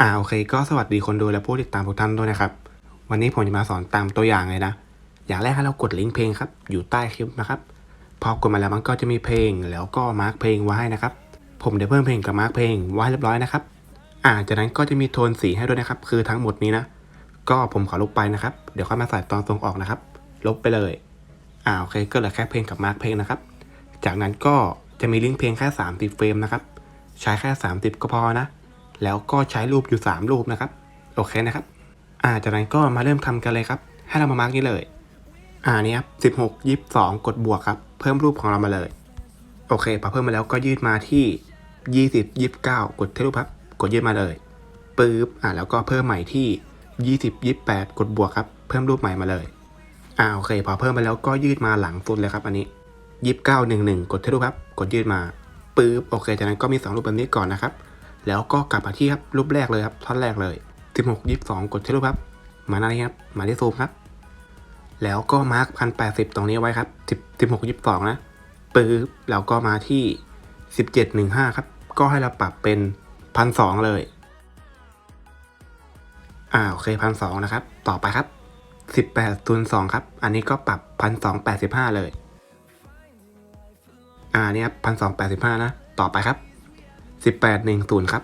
อ่าโอเค ก็สวัสดีคนดูและผู้ติดตามทุกท่านด้วยนะครับ วันนี้ผมจะมาสอนตามตัวอย่างเลยนะ อย่างแรกให้เรากดลิงก์เพลงครับ อยู่ใต้คลิปนะครับ พอกดมาแล้วมันก็จะมีเพลงแล้วก็มาร์กเพลงไว้ให้นะครับ ผมได้เพิ่มเพลงกับมาร์กเพลงไว้เรียบร้อยนะครับ อ่าจากนั้นก็จะมีโทนสีให้ด้วยนะครับ คือทั้งหมดนี้นะ ก็ผมขอลบไปนะครับ เดี๋ยวค่อยมาใส่ตอนส่งออกนะครับ ลบไปเลย อ่าโอเค ก็เหลือแค่เพลงกับมาร์กเพลงนะครับ จากนั้นก็จะมีลิงก์เพลงแค่ 30 เฟรมนะครับ ใช้แค่ 30 ก็พอนะ แล้วก็ใช้รูปอยู่ 3 รูปนะครับ โอเคนะครับ อ่าจากนั้นก็มาเริ่มทำกันเลยครับ ให้เรามามาร์กนี้เลย อ่านี่ครับสิบหกยี่สองกดบวกครับ เพิ่มรูปของเรามาเลย โอเคพอเพิ่มมาแล้วก็ยืดมาที่ยี่สิบยี่สิบเก้ากดเทรูปครับ กดยืดมาเลยปึ๊บ อ่าแล้วก็เพิ่มใหม่ที่ยี่สิบยี่แปดกดบวกครับ เพิ่มรูปใหม่มาเลย อ่าโอเค พอเพิ่มมาแล้วก็ยืดมาหลังสุดเลยครับ อันนี้ยี่เก้าหนึ่งหนึ่งกดเทรูปครับ กดยืดมาปึ๊บ โอเค จากนั้นก็มีสองรูปแบบนี้ก่อนนะครับ แล้วก็กลับมาที่ครับรูปแรกเลยครับท่อนแรกเลย 16 22 กดที่รูปครับ มาหน้านี้ครับ มาที่ซูมครับ แล้วก็มาร์คพันแปดสิบตรงนี้ไว้ครับ10 16 22นะปึ๊บแล้วก็มาที่17 15ครับ ก็ให้เราปรับเป็นพันสองเลย อ่าโอเคพันสองนะครับ ต่อไปครับ18 0 2ครับ อันนี้ก็ปรับพันสองแปดสิบห้าเลย อ่าเนี่ยพันสองแปดสิบห้านะ ต่อไปครับ สิบแปดหนึ่งศูนย์ครับ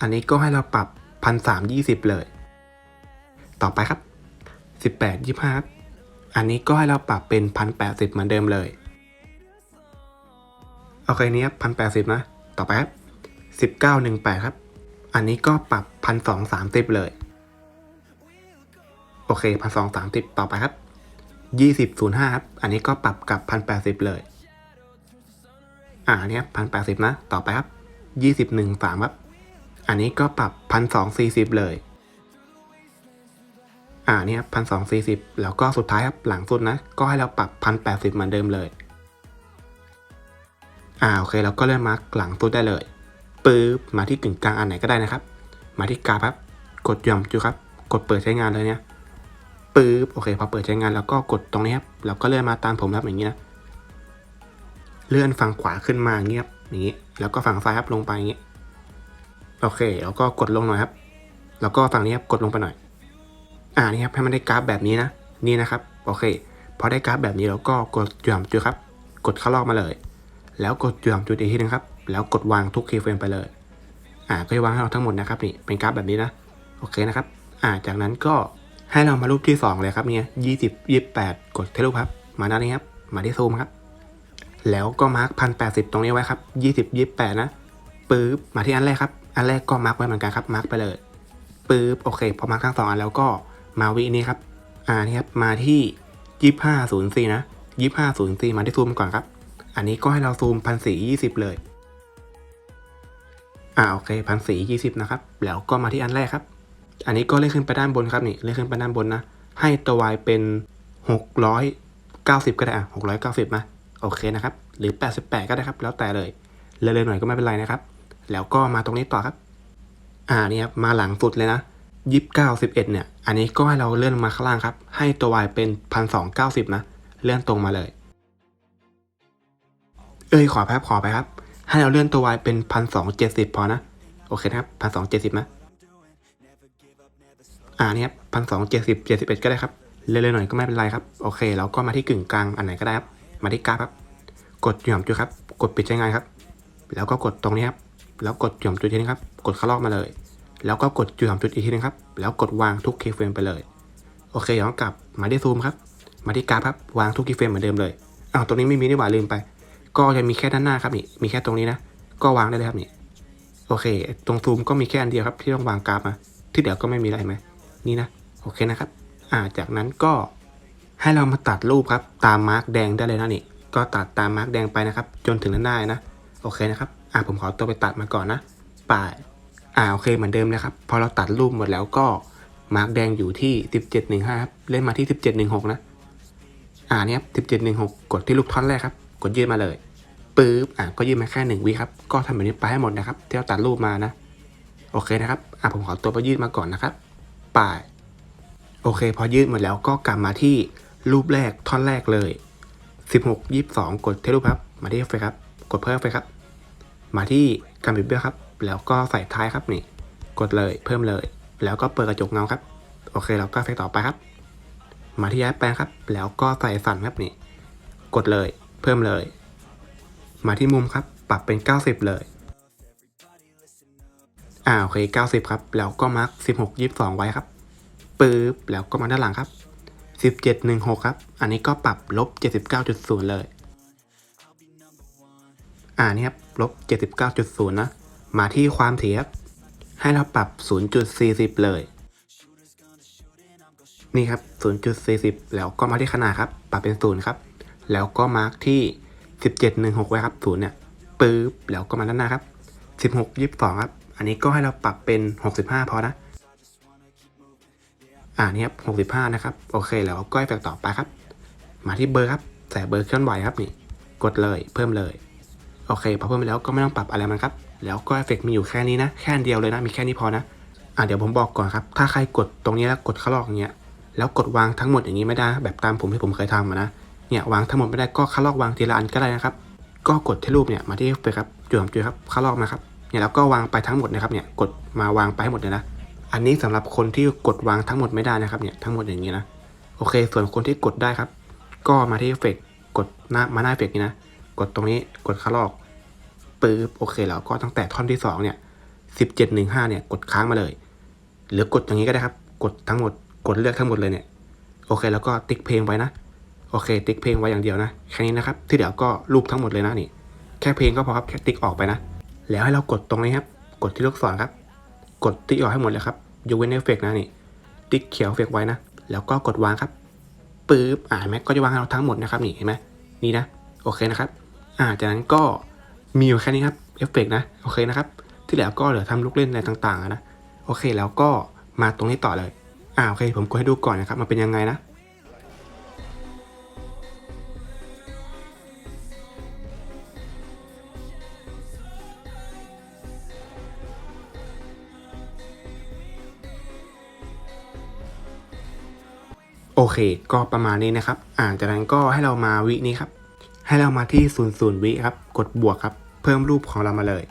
อันนี้ก็ให้เราปรับพันสามยี่สิบเลย ต่อไปครับสิบแปดยี่ห้าครับอันนี้ก็ให้เราปรับเป็นพันแปดสิบเหมือนเดิมเลย โอเคนี้ครับพันแปดสิบนะ ต่อไปครับสิบเก้าหนึ่งแปดครับ อันนี้ก็ปรับพันสองสามสิบเลย โอเคพันสองสามสิบต่อไปครับยี่สิบศูนย์ห้าครับ อันนี้ก็ปรับกับพันแปดสิบเลย อ่าเนี่ยพันแปดสิบนะ ต่อไปครับ ยี่สิบหนึ่งสามครับ อันนี้ก็ปรับพันสองสี่สิบเลย อ่าเนี่ยพันสองสี่สิบแล้วก็สุดท้ายครับหลังสุดนะ ก็ให้เราปรับพันแปดสิบเหมือนเดิมเลย อ่าโอเคเราก็เริ่มมาร์กหลังสุดได้เลยปึ๊บมาที่กึ่งกลางอันไหนก็ได้นะครับ มาที่กราฟครับ กดยอมจุครับ กดเปิดใช้งานเลยเนี่ยปึ๊บโอเคพอเปิดใช้งานแล้วก็กดตรงนี้ครับแล้วก็เลื่อนมาตามผมครับอย่างนี้นะเลื่อนฝั่งขวาขึ้นมาเงี้ยครับ อย่างนี้ แล้วก็ฝั่งซ้ายครับลงไปอย่างนี้โอเค แล้วก็กดลงหน่อยครับ แล้วก็ฝั่งนี้ครับกดลงไปหน่อย อ่านี่ครับให้มันได้กราฟแบบนี้นะนี่นะครับโอเคพอได้กราฟแบบนี้แล้วก็กดจุดจุดครับ กดเข้าลอกมาเลย แล้วกดจุดจุดอีกทีนึงครับ แล้วกดวางทุกคีย์เฟรมไปเลย อ่าก็จะวางให้เราทั้งหมดนะครับนี่เป็นกราฟแบบนี้นะโอเคนะครับ อ่าจากนั้นก็ให้เรามารูปที่สองเลยครับเนี่ยยี่สิบยี่แปดกดเทลุครับ มาหน้านี้ครับ มาที่ซูมครับ แล้วก็มาร์คพันแปดสิบตรงนี้ไว้ครับยี่สิบยี่แปดนะปึ๊บมาที่อันแรกครับ อันแรกก็มาร์คไว้เหมือนกันครับมาร์คไปเลยปึ๊บโอเคพอมาร์คทั้งสองอันแล้วก็มาวินี้ครับอ่านี่ครับมาที่ยี่ห้าศูนย์สี่นะยี่ห้าศูนย์สี่มาที่ซูมก่อนครับ อันนี้ก็ให้เราซูมพันสี่ยี่สิบเลยอ่าโอเคพันสี่ยี่สิบนะครับ แล้วก็มาที่อันแรกครับ อันนี้ก็เลื่อนขึ้นไปด้านบนครับนี่เลื่อนขึ้นไปด้านบนนะ ให้ตัว y เป็นหกร้อยเก้าสิบก็ได้อะหกร้อยเก้าสิบนะ โอเคนะครับ หรือ 88 ก็ได้ครับ แล้วแต่เลย เลยๆหน่อยก็ไม่เป็นไรนะครับ แล้วก็มาตรงนี้ต่อครับ อ่านี่ครับ มาหลังสุดเลยนะ29 11เนี่ย อันนี้ก็ให้เราเลื่อนมาข้างล่างครับ ให้ตัว y เป็น1290นะ เลื่อนตรงมาเลย เอ้ยขอแป๊บขอไปครับ ให้เราเลื่อนตัว y เป็น1270พอนะ โอเคนะครับ1270นะ อ่านี่ครับ1270 71ก็ได้ครับ เลื่อนๆหน่อยก็ไม่เป็นไรครับ โอเคแล้วก็มาที่กึ่งกลางอันไหนก็ได้ครับ มาที่กราฟครับ กดหย่อมจุดครับ กดปิดใช้งานครับ แล้วก็กดตรงนี้ครับ แล้วกดหย่อมจุดทีนึงครับ กดเข้าลอกมาเลย แล้วก็กดหย่อมจุดอีกทีนึงครับ แล้วกดวางทุกเคเฟรมไปเลย โอเคย้อนกลับมาที่ซูมครับ มาที่กราฟครับ วางทุกเคเฟรมเหมือนเดิมเลย อ้าว ตรงนี้ไม่มีนี่หว่าลืมไป ก็จะมีแค่ด้านหน้าครับนี่ มีแค่ตรงนี้นะ ก็วางได้เลยครับนี่ โอเค ตรงซูมก็มีแค่อันเดียวครับที่ต้องวางกราฟมา ที่เดี๋ยวก็ไม่มีอะไรไหมนี่นะ โอเคนะครับ อ่า จากนั้นก็ ให้เรามาตัดรูปครับตามมาร์กแดงได้เลยนะนี่ ก็ตัดตามมาร์กแดงไปนะครับ จนถึงนั้นได้นะ โอเคนะครับอ่าผมขอตัวไปตัดมาก่อนนะป่ายอ่าโอเคเหมือนเดิมนะครับ พอเราตัดรูปหมดแล้วก็มาร์กแดงอยู่ที่ 1715ครับเล่นมาที่ 1716 นะอ่าเนี่ย1716 กดที่ลูกท่อนแรกครับ กดยืดมาเลยปึ๊บอ่าก็ยืดมาแค่หนึ่งวิครับก็ทำแบบนี้ไปให้หมดนะครับที่เราตัดรูปมานะ โอเคนะครับอ่าผมขอตัวไปยืดมาก่อนนะครับป่ายโอเค พอยืดหมดแล้วก็กลับมาที่ รูปแรกท่อนแรกเลย 16 22 กดเทรูปครับ มาที่เฟครับ กดเพิ่มเฟครับ มาที่การบิดเบี้ยวครับ แล้วก็ใส่ท้ายครับนี่ กดเลยเพิ่มเลย แล้วก็เปิดกระจกเงาครับ โอเคเราก็เฟกต่อไปครับ มาที่ย้ายแปลงครับ แล้วก็ใส่สั่นครับนี่ กดเลย เพิ่มเลย มาที่มุมครับ ปรับเป็น 90 เลย อ่าโอเค 90 ครับ แล้วก็มาร์ค16 22 ไว้ครับปึ๊บแล้วก็มาด้านหลังครับ 1716 ครับ อันนี้ก็ปรับลบ 79.0 เลย อ่านี่ครับลบ 79.0 นะ มาที่ความถี่ครับ ให้เราปรับ 0.40 เลย นี่ครับ 0.40 แล้วก็มาที่ขนาดครับ ปรับเป็น 0 ครับ แล้วก็มาร์กที่ 1716 ไว้ครับ 0 เนี่ยปึ๊บ แล้วก็มาด้านหน้าครับ 16 22 ครับ อันนี้ก็ให้เราปรับเป็น 65 พอนะ อ่านี่ครับ65นะครับ โอเคแล้วก็เอฟเฟกต์ต่อไปครับ มาที่เบอร์ครับใส่เบอร์เคลื่อนไหวครับนี่ กดเลยเพิ่มเลย โอเคพอเพิ่มไปแล้วก็ไม่ต้องปรับอะไรมันครับ แล้วก็เอฟเฟกต์มีอยู่แค่นี้นะ แค่เดียวเลยนะ มีแค่นี้พอนะ อ่าเดี๋ยวผมบอกก่อนครับ ถ้าใครกดตรงนี้แล้วกดเข้าลอกอย่างเงี้ย แล้วกดวางทั้งหมดอย่างนี้ไม่ได้ แบบตามผมที่ผมเคยทำนะ เนี่ยวางทั้งหมดไม่ได้ก็เข้าลอกวางทีละอันก็ได้นะครับ ก็กดที่รูปเนี่ยมาที่เอฟเฟกต์ครับจุดสามจุดครับเข้าลอกมาครับ เนี่ยแล้วก็วางไปทั้งหมดนะครับเนี่ย กดมาวางไปให้หมดเลยนะ อันนี้สำหรับคนที่กดวางทั้งหมดไม่ได้นะครับเนี่ยทั้งหมดอย่างนี้นะโอเค ส่วนคนที่กดได้ครับ ก็มาที่เอฟเฟกกดหน้ามาหน้าเอฟเฟกนี้นะกดตรงนี้กดเข้าลอกปึ๊บโอเคแล้วก็ตั้งแต่ท่อนที่สองเนี่ยสิบเจ็ดหนึ่งห้าเนี่ยกดค้างมาเลย หรือกดอย่างนี้ก็ได้ครับ กดทั้งหมดกดเลือกทั้งหมดเลยเนี่ยโอเค แล้วก็ติ๊กเพลงไว้นะโอเค ติ๊กเพลงไว้อย่างเดียวนะแค่นี้นะครับ ที่เหลือก็รูปทั้งหมดเลยนะนี่ แค่เพลงก็พอครับแค่ติ๊กออกไปนะ แล้วให้เรากดตรงนี้ครับ กดที่ลูกศรครับ กดติ๊กออกให้หมดเลยครับยกเว้นเอฟเฟกนะนี่ ติ๊กเขียวเอฟเฟกไว้นะ แล้วก็กดวางครับปึ๊บอ่าแม็กก็จะวางให้เราทั้งหมดนะครับนี่เห็นไหมนี่นะ โอเคนะครับ อ่าจากนั้นก็มีอยู่แค่นี้ครับเอฟเฟกต์นะโอเคนะครับ ที่เหลือก็เหลือทำลูกเล่นอะไรต่างๆนะโอเคแล้วก็มาตรงนี้ต่อเลยอ่าโอเค ผมกดให้ดูก่อนนะครับมันเป็นยังไงนะ โอเค ก็ประมาณนี้นะครับ อ่าจากนั้นก็ให้เรามาวินี้ครับ ให้เรามาที่0 0วิครับ กดบวกครับ เพิ่มรูปของเรามาเลย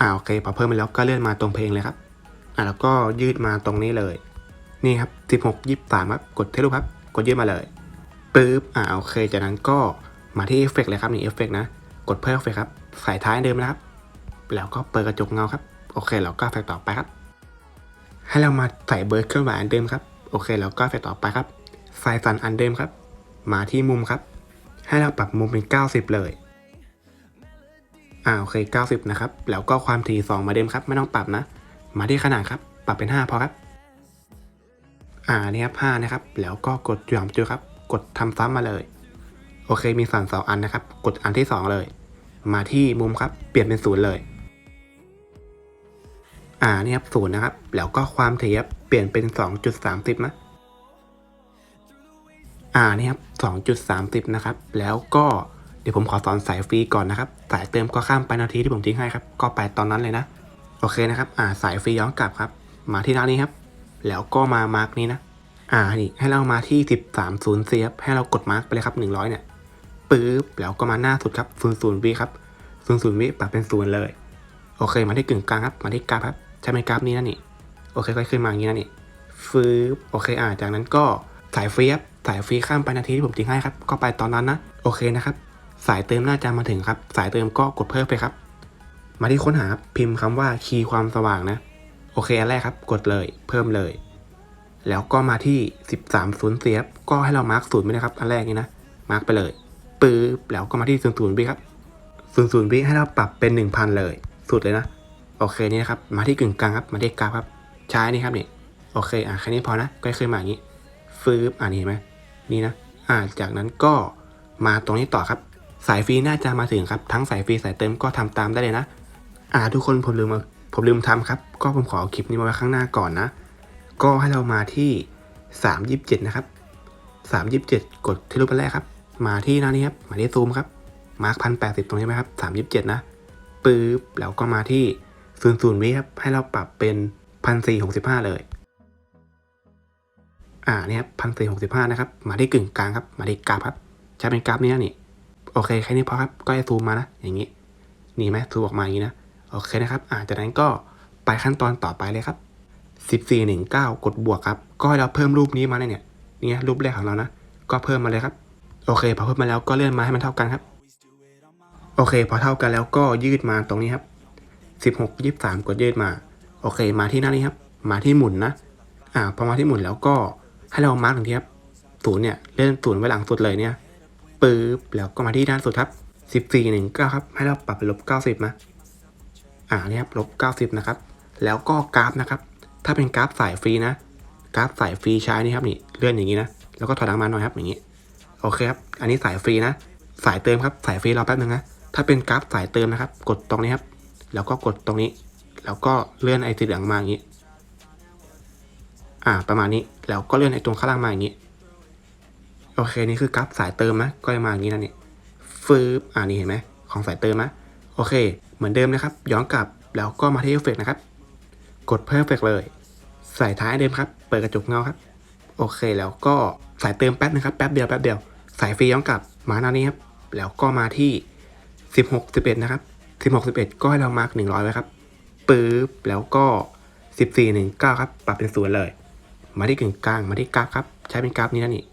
อ่าโอเค พอเพิ่มไปแล้วก็เลื่อนมาตรงเพลงเลยครับ อ่าแล้วก็ยืดมาตรงนี้เลย นี่ครับ16 23ครับ กดเที่รูปครับ กดยืดมาเลยปึ๊บ อ่าโอเค จากนั้นก็มาที่เอฟเฟกต์เลยครับนี่เอฟเฟกต์นะ กดเพิ่มเอฟเฟกต์ครับ ใส่ท้ายเดิมนะครับ แล้วก็เปิดกระจกเงาครับ โอเค แล้วก็เอฟเฟกต่อไปครับ ให้เรามาใส่เบอร์เครื่องหมายเดิมครับ โอเค แล้วก็เอฟเฟกต่อไปครับ ไฟสันอันเดิมครับ มาที่มุมครับ ให้เราปรับมุมเป็น 90 เลย อ่าโอเค 90 นะครับ แล้วก็ความถี่ 2 มาเดิมครับ ไม่ต้องปรับนะ มาที่ขนาดครับ ปรับเป็น 5 พอครับ อ่านี่ครับ5นะครับ แล้วก็กดหย่อมจุดครับ กดทำซ้ำมาเลย โอเค มีสันสองอันนะครับ กดอันที่ 2 เลย มาที่มุมครับ เปลี่ยนเป็นศูนย์เลย อ่านี่ครับศูนย์นะครับ แล้วก็ความถี่เปลี่ยนเป็น 2.30นะ อ่านี่ครับ2.30 นะครับ แล้วก็เดี๋ยวผมขอสอนสายฟรีก่อนนะครับ สายเติมก็ข้ามไปนาทีที่ผมทิ้งให้ครับ ก็ไปตอนนั้นเลยนะ โอเคนะครับ อ่า สายฟรีย้อนกลับครับ มาที่หน้านี้ครับ แล้วก็มามาร์กนี้นะ อ่า นี่ให้เรามาที่ 13.0 c ครับ ให้เรากดมาร์กไปเลยครับ 100 เนี่ย ปึ๊บ แล้วก็มาหน้าสุดครับ 00วิครับ00วิปรับเป็นศูนย์เลย โอเค มาที่กึ่งกลางครับ มาที่กราฟครับ ใช่ไหมกราฟนี้นะนี่ โอเคค่อยขึ้นมาอย่างนี้นะนี่ ฟืบโอเค อ่า จากนั้นก็สายฟรีครับ สายฟรีข้ามไปนาทีที่ผมทิ้งให้ครับ ก็ไปตอนนั้นนะ โอเคนะครับ สายเติมน่าจะมาถึงครับ สายเติมก็กดเพิ่มไปครับ มาที่ค้นหาพิมพ์คำว่าคีย์ความสว่างนะ โอเคอันแรกครับ กดเลย เพิ่มเลย แล้วก็มาที่ 13 0เสียบก็ให้เรามาร์กศูนย์ไปนะครับ อันแรกนี้นะ มาร์กไปเลยปึ๊บ แล้วก็มาที่0 0วิครับ0 0วิให้เราปรับเป็น 1,000 เลย สุดเลยนะ โอเคนี่นะครับ มาที่กึ่งกลางครับ มาที่กราฟครับ ใช้นี่ครับนี่ โอเค อะแค่นี้พอนะ ก็ขึ้นมาอย่างนี้ ฟืบอ่านี่เห็นไหม นี่นะอ่าจากนั้นก็มาตรงนี้ต่อครับ สายฟรีน่าจะมาถึงครับ ทั้งสายฟรีสายเติมก็ทำตามได้เลยนะ อ่าทุกคนผมลืมมาผมลืมทำครับ ก็ผมขอเอาคลิปนี้มาไว้ข้างหน้าก่อนนะ ก็ให้เรามาที่สามยิบเจ็ดนะครับสามยิบเจ็ดกดที่รูปอันแรกครับ มาที่หน้านี้ครับ มาที่ซูมครับ มาร์คพันแปดสิบตรงนี้ไหมครับสามยิบเจ็ดนะปึ๊บแล้วก็มาที่ศูนย์ศูนย์วิครับ ให้เราปรับเป็นพันสี่หกสิบห้าเลย อ่าเนี่ยพันสี่หกสิบห้านะครับมาที่กึ่งกลางครับมาที่กราฟครับใช้เป็นกราฟนี้นะนี่โอเคแค่นี้พอครับก็จะซูมมานะอย่างนี้นี่ไหมซูมออกมาอย่างนี้นะโอเคนะครับอ่าจากนั้นก็ไปขั้นตอนต่อไปเลยครับสิบสี่หนึ่งเก้ากดบวกครับ ก็ให้เราเพิ่มรูปนี้มาเนี่ยเนี่ยนี่รูปแรกของเรานะก็เพิ่มมาเลยครับ โอเคพอเพิ่มมาแล้วก็เลื่อนมาให้มันเท่ากันครับ โอเค พอเท่ากันแล้วก็ยืดมาตรงนี้ครับสิบหกยี่สามกดยืดมา โอเค มาที่หน้านี้ครับ มาที่หมุนนะ อ่าพอมาที่หมุนแล้วก็ ให้เรามาร์กหนึ่งทีครับศูนย์เนี่ยเลื่อนศูนย์ไว้หลังสุดเลยเนี่ยปึ๊บแล้วก็มาที่ด้านสุดครับสิบสี่หนึ่งเก้าครับ ให้เราปรับเป็นลบเก้าสิบมาอ่าเนี่ยครับลบเก้าสิบนะครับ แล้วก็กราฟนะครับ ถ้าเป็นกราฟสายฟรีนะ กราฟสายฟรีใช้นี่ครับนี่เลื่อนอย่างนี้นะ แล้วก็ถอยหลังมาหน่อยครับอย่างนี้ โอเคครับ อันนี้สายฟรีนะ สายเติมครับ สายฟรีรอแป๊บนึงนะ ถ้าเป็นกราฟสายเติมนะครับ กดตรงนี้ครับ แล้วก็กดตรงนี้ แล้วก็เลื่อนไอ้สีเหลืองมาอย่างนี้ อ่า ประมาณนี้ แล้วก็เลื่อนไอ้ตรงข้างล่างมาอย่างนี้ โอเค นี่คือกราฟสายเติมนะก็จะมาอย่างนี้นะนี่ฟืบอ่านี่เห็นไหมของสายเติมนะโอเค เหมือนเดิมนะครับ ย้อนกลับ แล้วก็มาที่เอฟเฟกนะครับ กดเพิ่มเอฟเฟกเลย ใส่ท้ายเดิมครับ เปิดกระจกเงาครับ โอเค แล้วก็สายเติมแป๊บนึงครับ แป๊บเดียว แป๊บเดียว สายฟรีย้อนกลับ มาหน้านี้ครับ แล้วก็มาที่ 16 11 นะครับ 16 11 ก็ให้เรามาร์ก100 ไว้ครับปึ๊บ แล้วก็ 14 19 ครับ ปรับเป็นศูนย์เลย มาที่กึ่งกลางมาที่กราฟครับ ใช้เป็นกราฟนี้นะนี่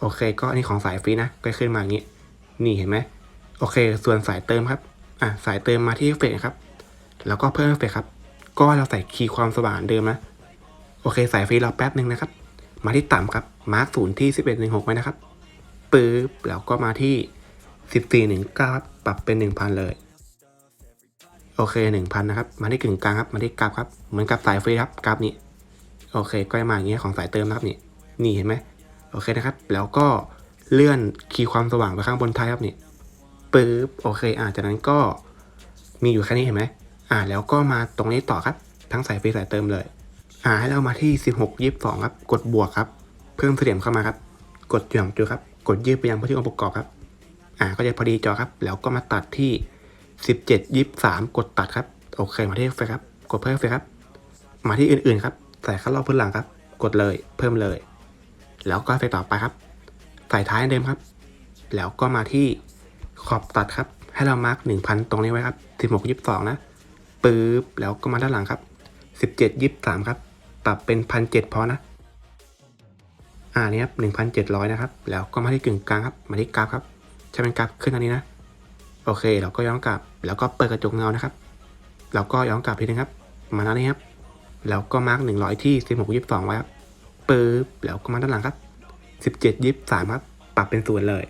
โอเค ก็อันนี้ของสายฟรีนะก็ขึ้นมาอย่างนี้ นี่เห็นไหมโอเค ส่วนสายเติมครับ อะ สายเติมมาที่เอฟเฟกครับ แล้วก็เพิ่มเอฟเฟกครับ ก็เราใส่คีย์ความสว่างเดิมนะ โอเค สายฟรีเราแป๊บหนึ่งนะครับ มาที่ต่ำครับ มาร์กศูนย์ที่สิบเอ็ดหนึ่งหกไว้นะครับปึ๊บ แล้วก็มาที่สิบสี่หนึ่งเก้าปรับเป็นหนึ่งพันเลย โอเคหนึ่งพันนะครับ มาที่กึ่งกลางครับ มาที่กราฟครับ เหมือนกับสายฟรีครับ กราฟนี้ โอเคก็มาอย่างเงี้ยของสายเติมนะครับนี่นี่เห็นไหมโอเคนะครับ แล้วก็เลื่อนคีย์ความสว่างไปข้างบนท้ายครับนี่ปึ๊บโอเคอ่าจากนั้นก็มีอยู่แค่นี้เห็นไหมอ่าแล้วก็มาตรงนี้ต่อครับ ทั้งสายฟรีสายเติมเลย อ่าให้เรามาที่ 16 22 ครับ กดบวกครับ เพิ่มเสียมเข้ามาครับ กดหย่อนจุครับ กดยืดไปยังพื้นที่องค์ประกอบครับ อ่าก็จะพอดีจอครับ แล้วก็มาตัดที่ 17 23 กดตัดครับ โอเคมาที่เฟเฟกต์ครับ กดเพิ่มเฟครับ มาที่อื่นๆครับ ส่ข้างรอบพื้นหลังครับ กดเลยเพิ่มเลย แล้วก็เอฟเฟกต์ต่อไปครับ ใส่ท้ายเดิมครับ แล้วก็มาที่ขอบตัดครับ ให้เรามาร์ก1,000 ตรงนี้ไว้ครับ16 22 นะปึ๊บแล้วก็มาด้านหลังครับ 17 23 ครับปรับเป็น1,700พอนะอ่านี่ครับ1,700 นะครับ แล้วก็มาที่กึ่งกลางครับ มาที่กราฟครับใช้เป็นกราฟขึ้นอันนี้นะ โอเค เราก็ย้อนกลับ แล้วก็เปิดกระจกเงานะครับแล้วก็ย้อนกลับทีนึงครับ มาหน้านี้ครับ แล้วก็มาร์ก100ที่16 22ไว้ครับปึ๊บแล้วก็มาด้านหลังครับ17 23ครับ ปรับเป็นศูนย์เลย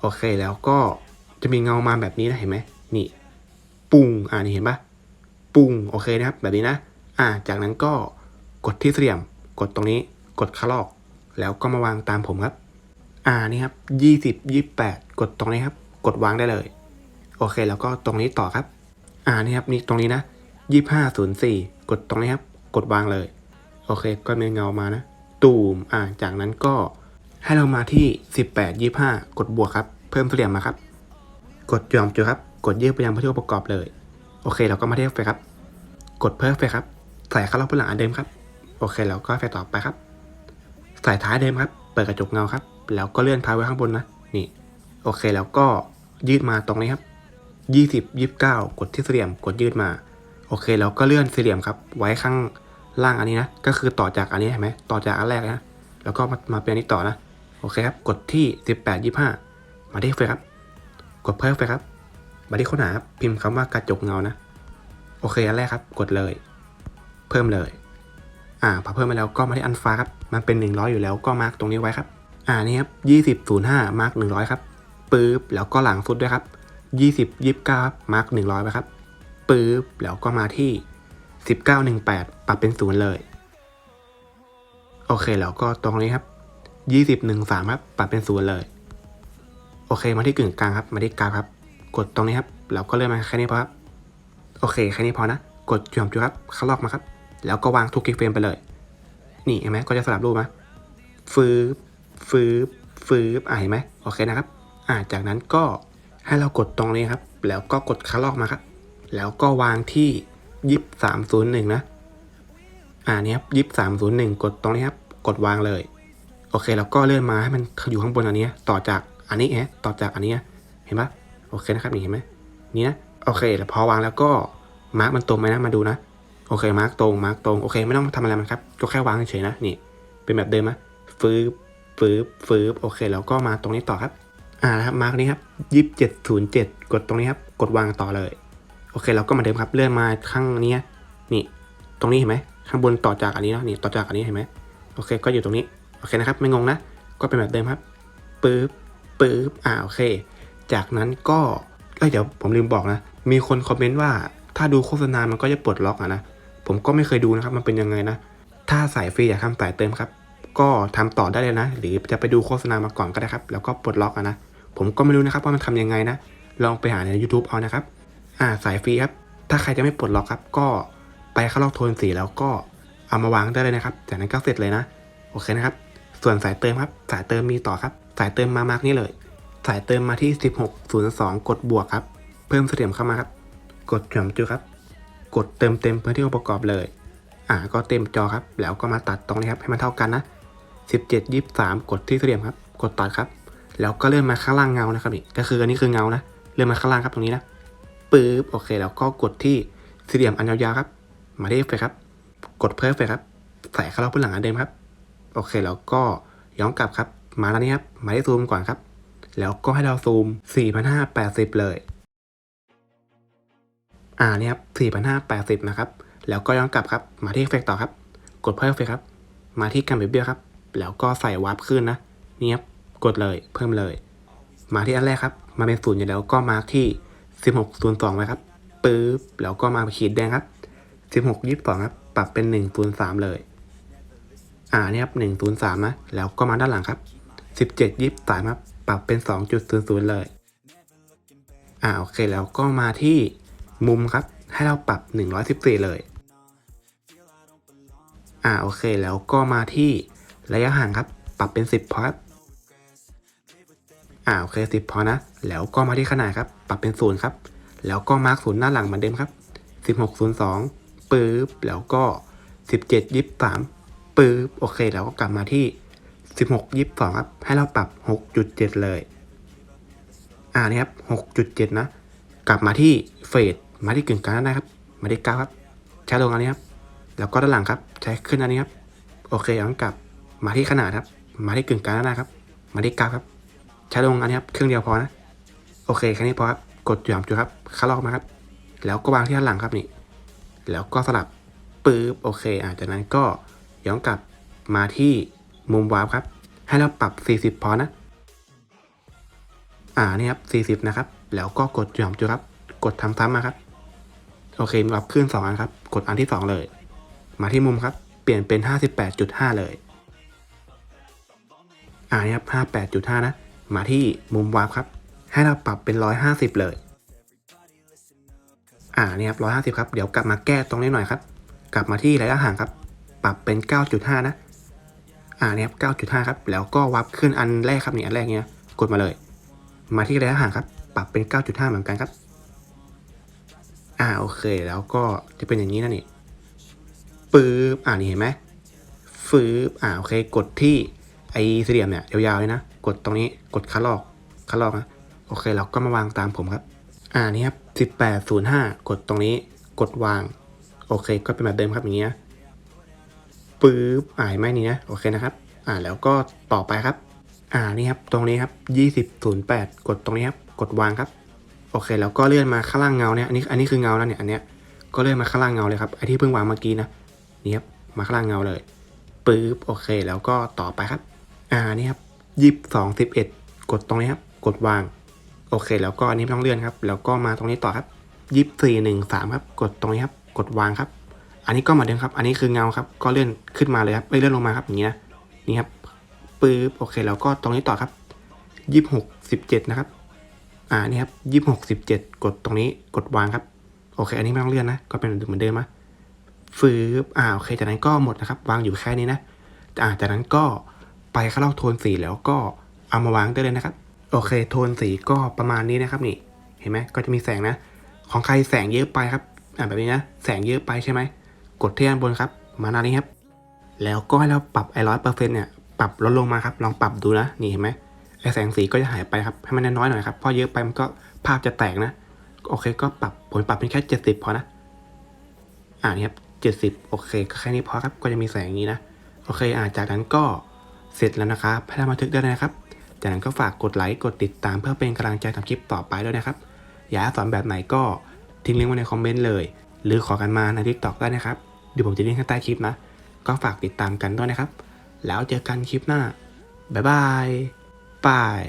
โอเคแล้วก็จะมีเงามาแบบนี้นะเห็นไหมนี่ปุ้งอ่านี่เห็นปะปุ้งโอเคนะครับ แบบนี้นะ อ่า จากนั้นก็กดที่เสี่ยม กดตรงนี้ กดคลอก แล้วก็มาวางตามผมครับ อ่านี่ครับยี่สิบยี่แปดกดตรงนี้ครับ กดวางได้เลย โอเค แล้วก็ตรงนี้ต่อครับ อ่านี่ครับนี่ตรงนี้นะ ยี่ห้าศูนย์สี่กดตรงนี้ครับ กดวางเลย โอเค ก็มีเงามานะ ตูม อ่า จากนั้นก็ให้เรามาที่สิบแปดยี่ห้ากดบวกครับ เพิ่มเสียมมาครับ กดยอมจุครับ กดยืดไปยังพื้นที่องประกอบเลย โอเค เราก็มาที่เอฟเฟครับ กดเพิ่มเอฟเฟครับ ใส่เข้ารอบพื้นหลังอันเดิมครับ โอเคแล้วก็เอฟต่อไปครับ ใส่ท้ายเดิมครับ เปิดกระจกเงาครับ แล้วก็เลื่อนท้ายไว้ข้างบนนะ นี่ โอเค แล้วก็ยืดมาตรงนี้ครับยี่สิบยี่สิบเก้ากดที่สี่เหลี่ยม กดยืดมา โอเคแล้วก็เลื่อนสี่เหลี่ยมครับไว้ข้างล่างอันนี้นะ ก็คือต่อจากอันนี้เห็นไหมต่อจากอันแรกนะ แล้วก็มามาเป็นอันนี้ต่อนะ โอเคครับ กดที่สิบแปดยี่ห้ามาที่เฟเฟกต์ครับ กดเพิ่มเฟเฟกต์ครับ มาที่ค้นหาครับพิมพ์คำว่ากระจกเงานะ โอเคอันแรกครับ กดเลย เพิ่มเลย อ่า พอเพิ่มมาแล้วก็มาที่อันฟ้าครับ มันเป็น 100 อยู่แล้วก็มาร์กตรงนี้ไว้ครับ อ่า นี่ครับ 20 05 มาร์ก100 ครับ ปึ๊บ แล้วก็หลังสุดด้วยครับ 20 29 ครับ มาร์ก100ไว้ครับ ปึ๊บแล้วก็มาที่ 1918 ปรับเป็นศูนย์เลย โอเคแล้วก็ตรงนี้ครับ 20 13 ครับ ปรับเป็นศูนย์เลย โอเคมาที่กึ่งกลางครับ มาที่กราฟครับ กดตรงนี้ครับแล้วก็เลื่อนมาแค่นี้พอครับ โอเคแค่นี้พอนะ กดจุ่มจุดครับเข้าลอกมาครับ แล้วก็วางทุกคีย์เฟรมไปเลย นี่เห็นไหมก็จะสลับรูปมาฟืบฟืบฟืบอ่าเห็นไหมโอเคนะครับ อ่าจากนั้นก็ให้เรากดตรงนี้ครับ แล้วก็กดคัลลอกมาครับ แล้วก็วางที่ยี่สามศูนย์หนึ่งนะ อ่านี่ครับยี่สามศูนย์หนึ่งกดตรงนี้ครับ กดวางเลย โอเค แล้วก็เลื่อนมาให้มันอยู่ข้างบนอันนี้ต่อจากอันนี้ฮะต่อจากอันนี้เห็นปะโอเคนะครับนี่เห็นไหมนี่นะโอเคแล้วพอวางแล้วก็มาร์กมันตรงไหมนะมาดูนะโอเคมาร์กตรงมาร์กตรงโอเคไม่ต้องทำอะไรมันครับก็แค่วางเฉยๆนะนี่ เป็นแบบเดิมนะฟืบฟืบฟืบโอเค แล้วก็มาตรงนี้ต่อครับ อ่านะครับมาร์กนี้ครับยี่สิบเจ็ดศูนย์เจ็ดกดตรงนี้ครับ กดวางต่อเลย อเคเราก็มาเดิมครับเลื่อนมาข้างนี้นี่ตรงนี้เห็นไหมข้างบนต่อจากอันนี้เนาะนี่ต่อจากอันนี้เห็นไหมโอเค ก็อยู่ตรงนี้โอเคนะครับ ไม่งงนะ ก็เป็นแบบเดิมครับปึ๊บปึ๊บอ่าโอเค จากนั้นก็เอ้ยเดี๋ยวผมลืมบอกนะ มีคนคอมเมนต์ว่าถ้าดูโฆษณา มันก็จะปลดล็อกอะนะ ผมก็ไม่เคยดูนะครับ มันเป็นยังไงนะ ถ้าสายฟรีอยากทำสายเติมครับ ก็ทำต่อได้เลยนะ หรือจะไปดูโฆษณามาก่อนก็ได้ครับ แล้วก็ปลดล็อกอะนะ ผมก็ไม่รู้นะครับว่ามันทำยังไงนะ ลองไปหาใน YouTube เอานะครับ อ่าสายฟรีครับ ถ้าใครจะไม่ปลดล็อกครับ ก็ไปเข้าล็อกโทนสีแล้วก็เอามาวางได้เลยนะครับ จากนั้นก็เสร็จเลยนะ โอเคนะครับ ส่วนสายเติมครับ สายเติมมีต่อครับ สายเติมมามาร์กนี้เลย สายเติมมาที่ 1602 กดบวกครับ เพิ่มเสถียรเข้ามาครับ กดจอมจุครับ กดเติมเต็มพื้นที่องค์ประกอบเลย อ่า ก็เต็มจอครับ แล้วก็มาตัดตรงนี้ครับให้มันเท่ากันนะ 17 23 กดที่เสถียรครับ กดตัดครับ แล้วก็เลื่อนมาข้างล่างเงานะครับนี่ก็คืออันนี้คือเงานะ เลื่อนมาข้างล่างครับตรงนี้นะ ปึ๊บ โอเค แล้วก็กดที่สี่เหลี่ยมอันยาวๆครับ มาที่เอฟเฟกครับ กดเพิ่มเอฟเฟกครับ ใส่เข้าล็อกพื้นหลังอันเดิมครับ โอเค แล้วก็ย้อนกลับครับ มาแล้วนี้ครับ มาที่ซูมก่อนครับ แล้วก็ให้เราซูม 4580 เลย อ่านี่ครับ4580 นะครับ แล้วก็ย้อนกลับครับ มาที่เอฟเฟกต์ต่อครับ กดเพิ่มเอฟเฟกครับ มาที่การเปรียบเทียบครับ แล้วก็ใส่วาร์ปขึ้นนะนี่ครับ กดเลย เพิ่มเลย มาที่อันแรกครับ มาเป็นศูนย์อยู่แล้วก็มาที่ ร์คที่1602ไว้ครับปึ๊บแล้วก็มาขีดแดงครับ1622ครับ ปรับเป็น103เลย อ่านี่ครับ103นะแล้วก็มาด้านหลังครับ 1723ครับ ปรับเป็น 2.00 เลย อ่าโอเคแล้วก็มาที่มุมครับ ให้เราปรับ 114 เลย อ่าโอเคแล้วก็มาที่ระยะห่างครับ ปรับเป็น 10พอครับ อ่าโอเค10พอนะ แล้วก็มาที่ขนาดครับ ปรับเป็น0ครับ แล้วก็มาร์กศูนย์หน้าหลังเหมือนเดิมครับ1602ปึ๊บแล้วก็1723ปึ๊บโอเค แล้วก็กลับมาที่1622ครับ ให้เราปรับ6.7เลย อ่านี่ครับ6.7นะ กลับมาที่เฟดมาที่กึ่งกลางด้านหน้าครับ มาที่กราฟครับ ใช้ลงอันนี้ครับ แล้วก็ด้านหลังครับ ใช้ขึ้นอันนี้ครับ โอเคย้อนกลับ มาที่ขนาดครับ มาที่กึ่งกลางด้านหน้าครับ มาที่กราฟครับ ใช้ลงอันนี้ครับเครื่องเดียวพอนะ โอเคแค่นี้พอครับ กดหย่อมจุดครับเข้าลอกมาครับ แล้วก็วางที่ด้านหลังครับนี่ แล้วก็สลับปึ๊บโอเคอ่าจากนั้นก็ย้อนกลับมาที่มุมวาร์ปครับ ให้เราปรับ 40 พอนะ อ่านี่ครับ40 นะครับ แล้วก็กดหย่อมจุดครับ กดทำซ้ำมาครับ โอเคมีวาร์ปขึ้น 2 อันครับ กดอันที่ 2 เลย มาที่มุมครับ เปลี่ยนเป็น 58.5 เลย อ่านี่ครับ 58.5 นะ มาที่มุมวาร์ปครับ ให้เราปรับเป็น 150 เลย อ่านี่ครับ150 ครับ เดี๋ยวกลับมาแก้ตรงนี้หน่อยครับ กลับมาที่ระยะห่างครับ ปรับเป็น 9.5 นะ อ่านี่ครับ9.5 ครับ แล้วก็วับขึ้นอันแรกครับนี่อันแรกเนี้ย กดมาเลย มาที่ระยะห่างครับ ปรับเป็น 9.5 เหมือนกันครับ อ่าโอเค แล้วก็จะเป็นอย่างนี้นะนี่ปึ๊บอ่านี่เห็นไหมฟืบอ่าโอเค กดที่ไอ้สี่เหลี่ยมเนี่ยยาวๆเลยนะ กดตรงนี้กดคัดลอกคัดลอกนะโอเคเราก็มาวางตามผมครับ อ่านี่ครับ 1805 กดตรงนี้กดวาง โอเค ก็เป็นแบบเดิมครับอย่างเงี้ยปึ๊บอ่านไหมนี่นะโอเคนะครับ อ่าแล้วก็ต่อไปครับ อ่านี่ครับตรงนี้ครับ2008 กดตรงนี้ครับกดวางครับ โอเค แล้วก็เลื่อนมาข้างล่างเงาเนี่ยอันนี้อันนี้คือเงาแล้วเนี่ยอันเนี้ยก็เลื่อนมาข้างล่างเงาเลยครับไอที่เพิ่งวางเมื่อกี้นะนี่ครับมาข้างล่างเงาเลยปึ๊บโอเค แล้วก็ต่อไปครับ อ่านี่ครับ ยี่สิบสองสิบเอ็ดกดตรงนี้ครับ กดวาง โอเค แล้วก็อันนี้ไม่ต้องเลื่อนครับ แล้วก็มาตรงนี้ต่อครับยี่สี่หนึ่งสามครับ กดตรงนี้ครับ กดวางครับ อันนี้ก็เหมาเดิมครับ อันนี้คือเงาครับ ก็เลื่อนขึ้นมาเลยครับไม่เลื่อนลงมาครับอย่างเงี้ยนี่ครับ ปึ๊บ โอเค แล้วก็ตรงนี้ต่อครับยี่หกสิบเจ็ดนะครับ อ่า นี่ครับยี่หกสิบเจ็ดกดตรงนี้ กดวางครับ โอเค อันนี้ไม่ต้องเลื่อนนะ ก็เป็นเหมือนเดิมนะฟืบอ่า โอเค จากนั้นก็หมดนะครับ วางอยู่แค่นี้นะ อ่า จากนั้นก็ ไปเข้าลอกโทนสีแล้วก็เอามาวางได้เลยนะครับ โอเค โทนสีก็ประมาณนี้นะครับนี่เห็นไหมก็จะมีแสงนะ ของใครแสงเยอะไปครับอ่าแบบนี้นะแสงเยอะไปใช่ไหมกดที่ด้านบนครับ มาหน้านี้ครับ แล้วก็ให้เราปรับไอ้ร้อยเปอร์เซ็นต์เนี่ยปรับลดลงมาครับ ลองปรับดูนะนี่เห็นไหมไอ้แสงสีก็จะหายไปครับให้มันน้อยหน่อยครับเพราะเยอะไปมันก็ภาพจะแตกนะ โอเคก็ปรับผลปรับเป็นแค่เจ็ดสิบพอนะอ่านี่ครับ70โอเคก็แค่นี้พอครับก็จะมีแสงอย่างนี้นะโอเคอ่าจากนั้นก็ เสร็จแล้วนะครับให้ทำบันทึกได้เลยนะครับ จากนั้นก็ฝากกดไลค์กดติดตามเพื่อเป็นกำลังใจทำคลิปต่อไปด้วยนะครับ อยากสอนแบบไหนก็ทิ้งลิงก์ไว้ในคอมเมนต์เลย หรือขอกันมาในทิกตอกได้นะครับเดี๋ยวผมจะลิงก์ข้างใต้คลิปนะ ก็ฝากติดตามกันด้วยนะครับ แล้วเจอกันคลิปหน้า บ๊ายบายบาย